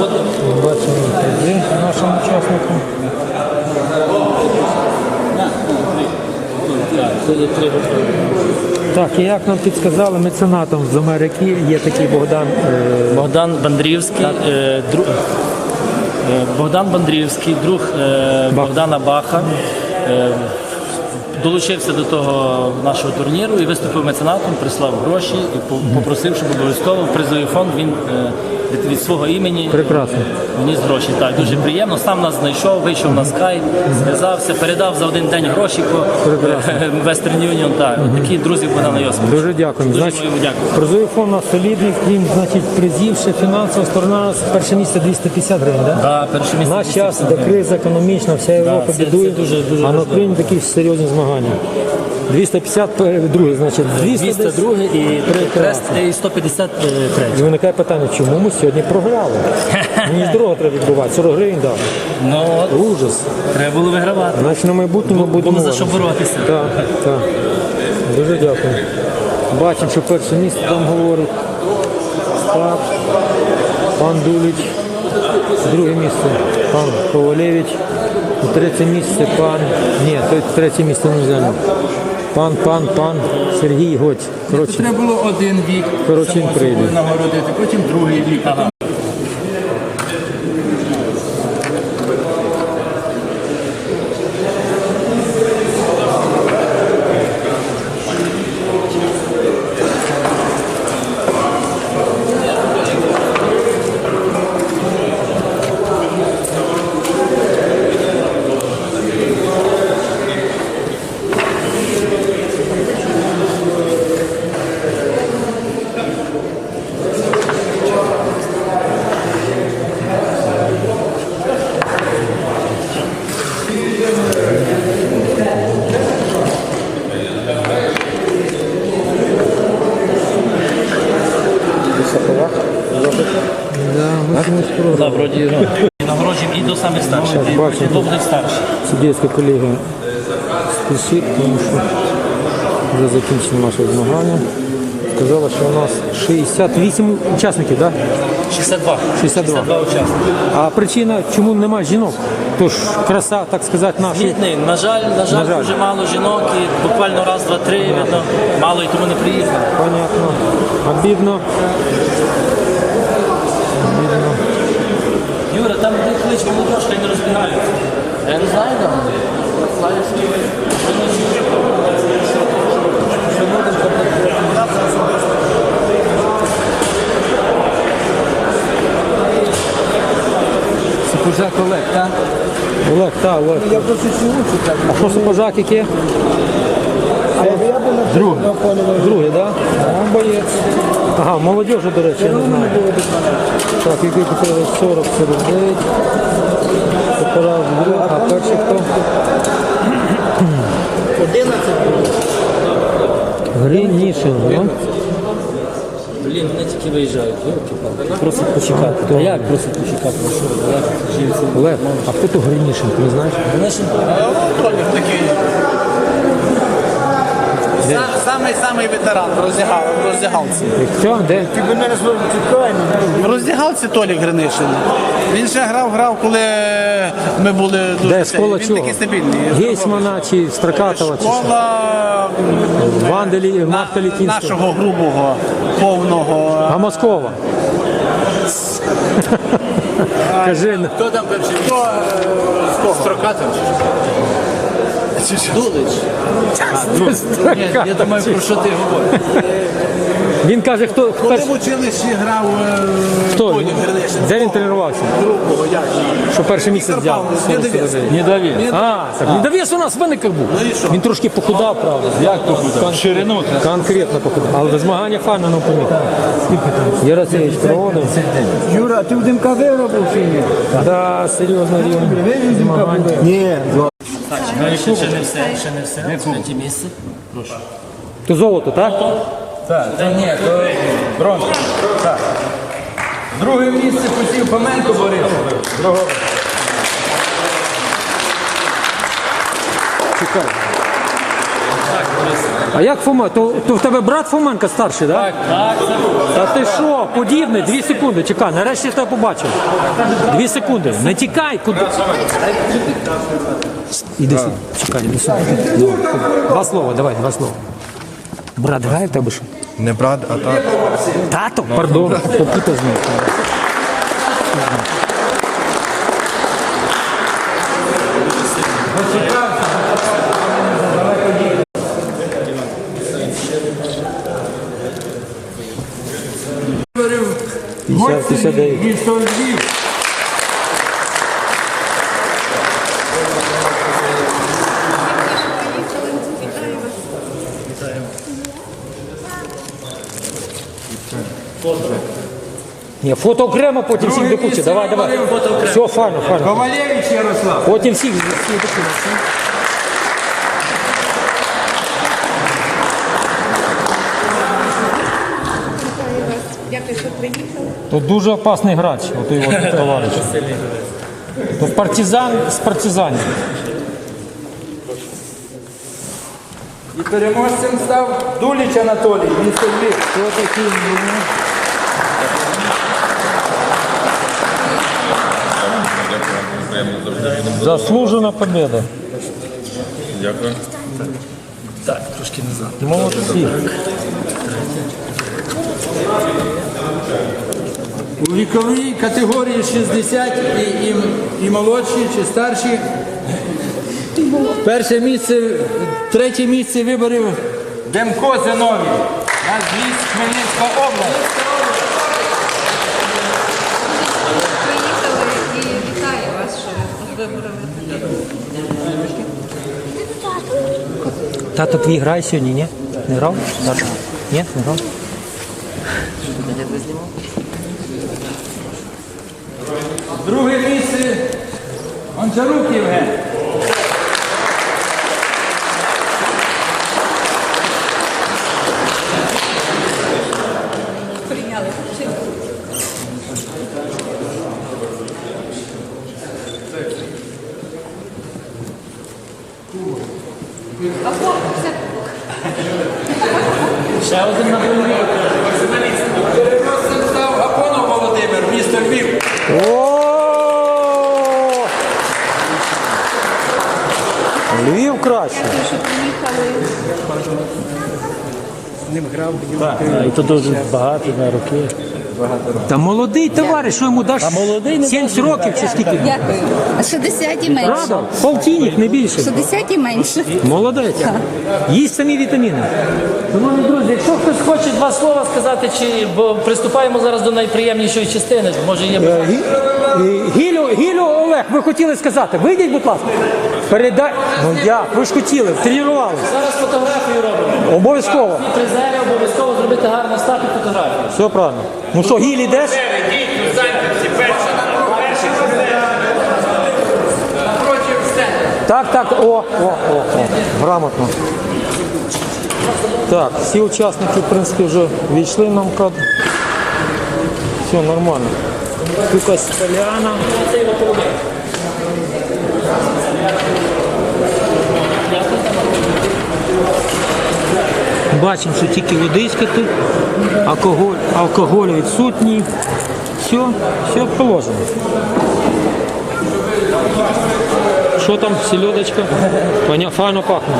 Бачимо призи нашим учасникам. Так, і як нам підсказали, меценатом з Америки є такий Богдан. е, Богдан Бандрівський, е, дру... е, Богдан Бандрівський, друг е, Богдана Баха. Е, Долучився до того нашого турніру і виступив меценатом, прислав гроші і по- попросив, щоб обов'язково в призовий фонд він е, від, від свого імені Прекрасно. вніс гроші. Так, дуже приємно. Сам нас знайшов, вийшов на скайп, зв'язався, передав за один день гроші по е, Western Union. Так, такі друзі Богдана Йосиповича. Дуже дякуємо. Дуже Значить, йому дякую. призовий фонд у нас солідний, крім значить, призів, ще фінансова сторона, перше місце 250 гривень, так? Да, перше місце. Наш час, де криза економічна, вся Європа це- це бідує, дуже- дуже а на важливо. Україні такі серйозні змагання. 250 друге, значить, 200 202 і Прекрасно. Трест і 153. І виникає питання, чому ми сьогодні програли? Мені ж дорого треба відбувати, 40 гривень дав. Ну, от, Ужас. треба було вигравати. Значить на майбутнє ми будемо. Було за що боротися. Так, так. Дуже дякую. Бачимо, що перше місце там говорить. Так. Пан Дуліч. Друге місце пан Ковалевич. І третє місце пан. Ні, третє місце не зайняв. Пан, пан, пан Сергій Гоць. Коротше, Треба було один вік Коротше, він прийде. собою нагородити, потім другий вік. Програли. Вроді, ну, і нагороджуємо і до самих старших, і бачимо. до будуть. Суддівська колега спішить, тому що вже закінчено наше змагання. Сказала, що у нас 68 учасників, так? 62. 62. учасники. А причина, чому немає жінок? Тож краса, так сказати, наша. Бідний, на жаль, на жаль, На жаль. дуже мало жінок, і буквально раз, два, три, видно, мало і тому не приїхали. Понятно. Обідно. Молодіж, хай не розбігаються. Я не знаю, там. Сапожак Олег, так? Олег, так, Олег. Я просто чую, так. А що сапожак яке? Друге. Друге, так? А, боєць. Ага, молодежі, до речі, я не знаю. Так, який купили 40, 49. Сапожак друг, а перший хто? 11 Грінішин, ну? Блін, вони тільки виїжджають, йолки Просить почекати. А як просить почекати? Ну. Олег, а хто то Грінішин, ти не знаєш? Вони ж Толік такий. Самий самий ветеран в роздягал, в роздягалці. Хто? Де? В роздягалці Толік Гринишин. Він ще грав, грав, коли ми були дуже Де цей. школа Він чого? такий стабільний. Гейсмана чи Стракатова? Чи що? Ванделі, Марта Літінського. нашого грубого, повного. А Москова? Кажи, Хто там перший? Хто? Строкатов? Дулич. Ні, я думаю, про що ти говориш. він каже, хто, хто, Коли в училищі грав е, хто? Гринишин. Де він тренувався? Другого, як? Що перше місце взяв? Не довіз. Не довіз. А, так не у нас виникав був. Ну і що? Він трошки похудав, правда. Як похудав? Ширину. Конкретно похудав. Але змагання файно не помітив. Єрасевич проводив. Юра, ти в ДМК виробив чи ні? Да, серйозно рівень. Змагання. Ні. Ще, ще не все, ще не все. Третє місце. Прошу. То золото, так? Так, та ні, то бронза. Так. Друге місце посів Фоменко Борис. Другого. Чекай. А як Фома? То, то в тебе брат Фоменка старший, так? Так, так, Та ти що, подібне? Дві секунди, чекай, нарешті я тебе побачив. Дві секунди. Не тікай, куди. Іди сюди, чекай, іди сюди. Ну, Два слова, давай, два слова. Брат грає в тебе що? Не брат, а так. Тато? Пардон, попутав з ним. П'ятдесят, п'ятдесят дев'ять. Місто Львів. Ні, фото окремо, потім всіх до кучі. Давай, давай. Все, файно, файно. Ковалєвич Ярослав. Потім всіх всіх до кучі. Дякую, що приїхали. Тут дуже опасний грач, отой от товариш. То партизан з партизанів. І переможцем став Дуліч Анатолій, місто Львів. Хто такий? Заслужена победа. так, трошки назад. Молодці. У віковій категорії 60 і, і, і молодші чи старші. Перше місце, третє місце виборів Демко Зиновій. Наш ліс Хмельницька область. Приїхали і вітаю вас, що ви. Тато твій грає сьогодні, ні? Не грав? Ні, не грав? Друге місце Гончарук Євген. Прийняли. Ще один на голові. Переможцем став Гапонов Володимир, місто Львів. Львів краще. Що приїхали. Так, і тут дуже багато на роки. Та молодий товариш, що йому даш? А 70 років чи скільки? Дякую. А 60 і менше. Правда? Полтинник, не більше. 60 і менше. Молодець. Їсть самі вітаміни. Шановні друзі, якщо хтось хоче два слова сказати, чи бо приступаємо зараз до найприємнішої частини, може є е, Гілю, Гілю Олег, ви хотіли сказати. Вийдіть, будь ласка. Передай. Ну як, ви ж хотіли, тренувалися. зараз фотографію робимо. Обов'язково. І призери обов'язково зробити гарну стату фотографію. Все правильно. Ну що, Гіль, ідеш? Так, так, о, о, о, о, грамотно. Так, всі учасники, в принципі, вже війшли нам кадр. Все нормально. Тут якась поляна. Бачимо, що тільки водичка тут, алкоголь, алкоголь відсутній. Все, все положено. Що там, селедочка? Файно пахне.